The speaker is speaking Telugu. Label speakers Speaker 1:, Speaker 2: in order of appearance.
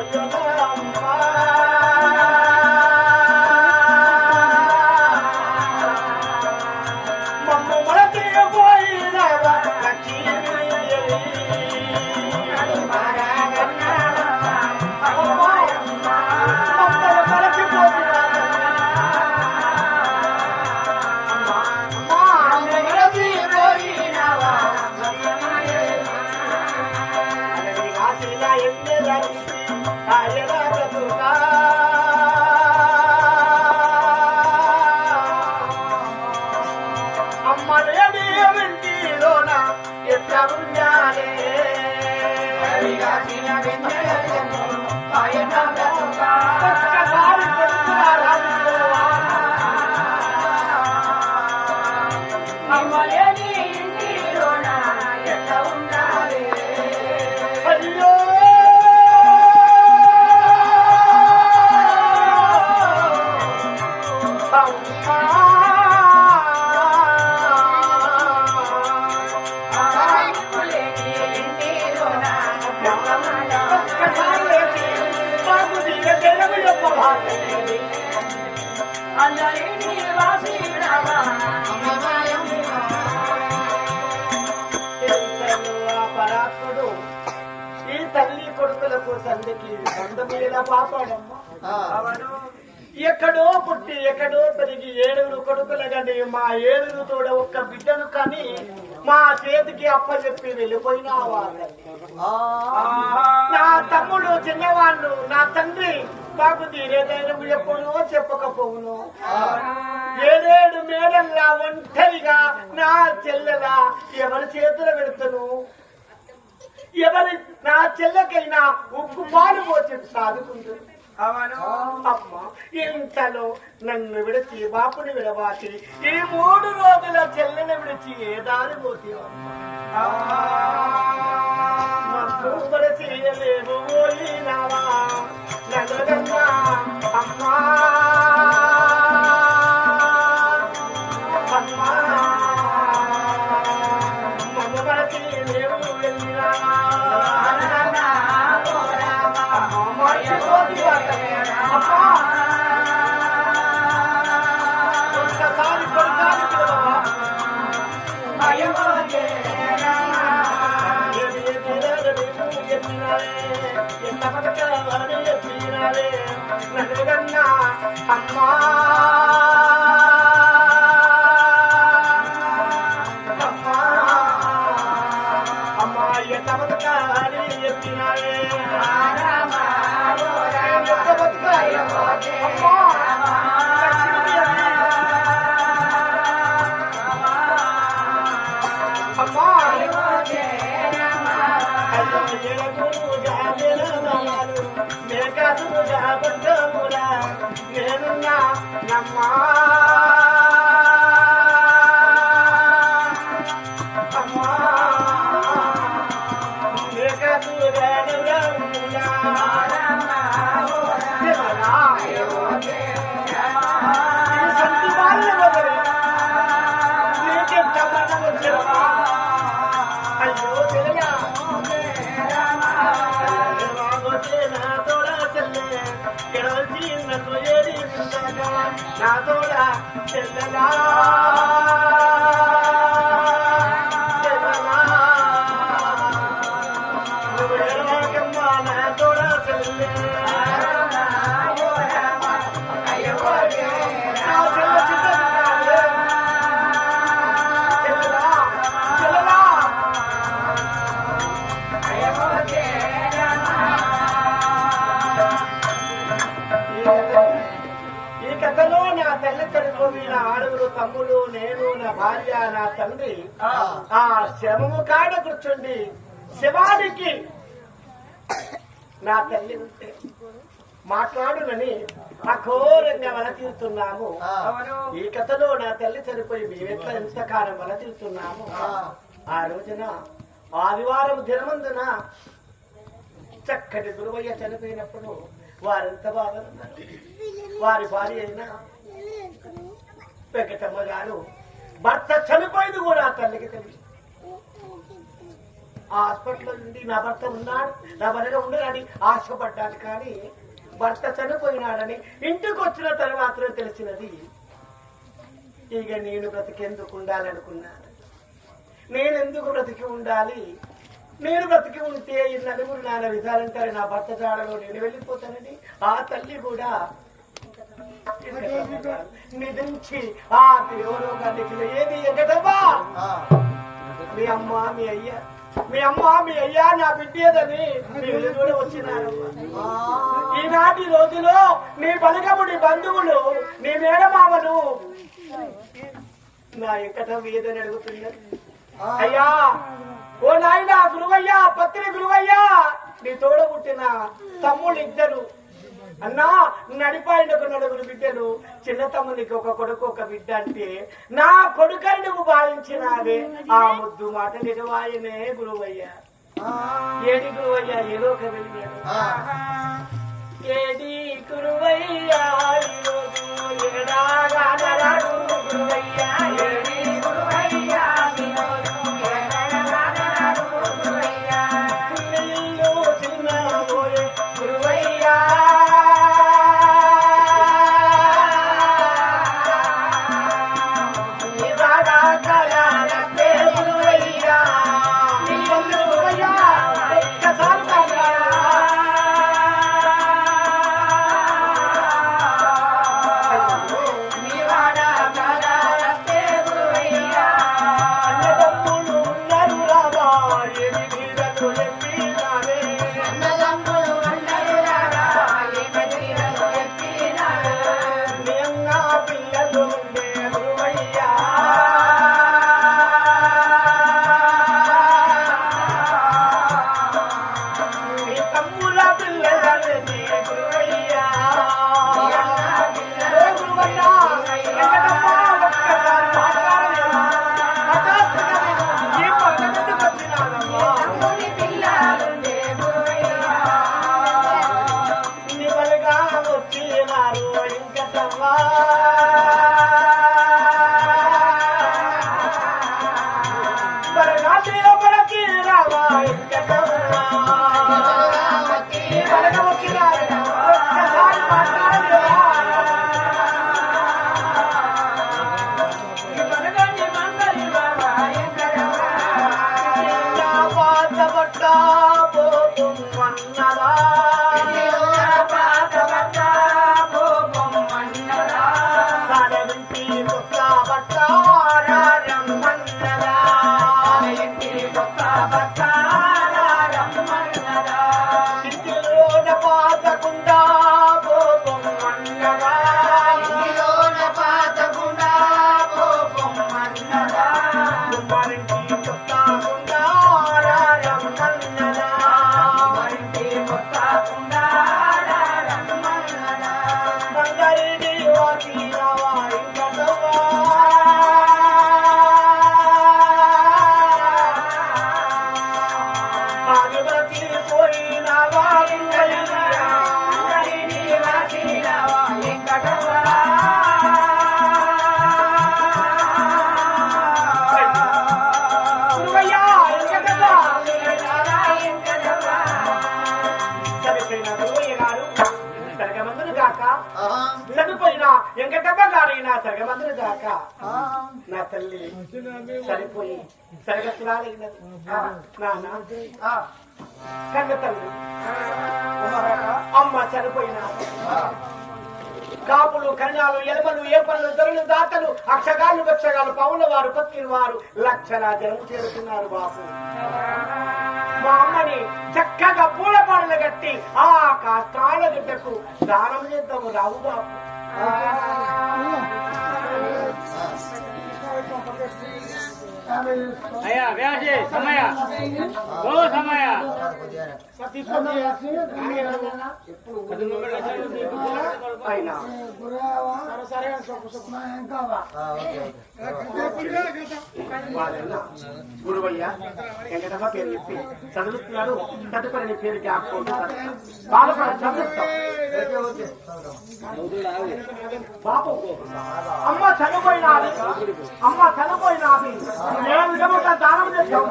Speaker 1: 啊。I'm not even. తండ్రికి పాపాడమ్మ. ఎక్కడో పుట్టి ఎక్కడో పెరిగి ఏడుగురు కొడుకులు కానీ మా ఏడుగురు తోడ ఒక్క బిడ్డను కానీ మా చేతికి అప్పచెప్పి వెళ్ళిపోయినా వాళ్ళ నా తమ్ముడు చిన్నవాళ్ళు నా తండ్రి మాకు తీరే ధైర్యం ఎప్పుడో చెప్పకపోవును. ఏడేడు మేడల్లా ఒంటరిగా నా చెల్లెలా ఎవరి చేతులు పెడతాను? ఎవరి నా చెల్లెకైనా ఉప్పు పాలు పోసి సాదుకుంటుంది అమ్మ ఇంతలో నన్ను విడిచి బాపుని విడవాసి ఈ మూడు రోజుల చెల్లెని విడిచి ఏ దారి పోతే చేయలేవు అమ్మా. అమ్మా ఎడవచ్చి నన్ను ఏడి నా తోడ కథలో నా తల్లి చనిపోయి నా ఆరుగురు తమ్ముడు నేను నా భార్య నా తండ్రి ఆ. శవము కాడ కూర్చుండి శవానికి నా తల్లి ఉంటే మాట్లాడునని అఘోరంగా వల తీరుతున్నాము. ఈ కథలో నా తల్లి చనిపోయి మేమెట్లా ఎంతకాలం వల తీరుతున్నాము? ఆ రోజున ఆదివారం దినమందున చక్కటి గురువయ్య చనిపోయినప్పుడు వారెంత బాధలున్నారు వారి భార్య అయినా వెంకటమ్మ గారు భర్త చనిపోయింది కూడా ఆ తల్లికి తెలుసు ఆ హాస్పిటల్ నుండి నా భర్త ఉన్నాడు నా భర్త ఉండడని ఆశపడ్డాను కానీ భర్త చనిపోయినాడని ఇంటికి వచ్చిన తర్వాత తెలిసినది ఇక నేను బ్రతికెందుకు ఉండాలనుకున్నాను? నేను ఎందుకు బ్రతికి ఉండాలి? నేను బ్రతికి ఉంటే ఈ నలుగురు నాన్న విధాలంటారు నా భర్త జాడలో నేను వెళ్ళిపోతానని ఆ తల్లి కూడా నిధించి ఆ దేవలోకానికి ఏది ఎగటవా మీ అమ్మ మీ అయ్య మీ అమ్మ మీ అయ్యా నా బిడ్డేదని మీ వెలుగులో వచ్చినారు ఈనాటి రోజులో నీ బలగముడి బంధువులు నీ మేడమామలు నా ఎక్కట ఏదని అడుగుతున్నారు. అయ్యా ఓ నాయన గురువయ్యా పత్రి గురువయ్యా నీ తోడ పుట్టిన తమ్ముళ్ళు ఇద్దరు అన్నా నడిపాయనకు నలుగురు బిడ్డలు చిన్న తమ్మునికి ఒక కొడుకు ఒక బిడ్డ అంటే నా కొడుకై నువ్వు భావించినావే. ఆ ముద్దు మాట నిజవాయనే గురువయ్యా. ఏడి గురువయ్యా ఏదో ఒక వెళ్ళాడు ఏడి గురువయ్యా గురువయ్యా గారైన సరగమందులు గాక నా తల్లి సరిపోయి సరగతురాలైనది కన్న తల్లి. అమ్మ చనిపోయిన. కాపులు కరణాలు ఎలమలు ఏపలు దొరలు దాతలు అక్షగాలు వక్షగాలు పౌల వారు పక్కిన వారు లక్షల జనం చేరుతున్నారు బాబు. మా అమ్మని చక్కగా పూల పాడలు కట్టి ఆ కాష్టాల బిడ్డకు దానం చేద్దాము రావు బాబు.
Speaker 2: అయ్యా వ్యాసి సమయ ఓ సమయ
Speaker 1: అయినా వాళ్ళన్నా గురువయ్య వెంకటమ్మ పేరు చెప్పి చదువుతున్నాడు. తదుపరి నీ పేరు జ్ఞాపకం బాలపడ చదువుతాం బాపు అమ్మ చనిపోయినాది. అమ్మ చనిపోయినాది. ఏ విధముగా దానం చేస్తాం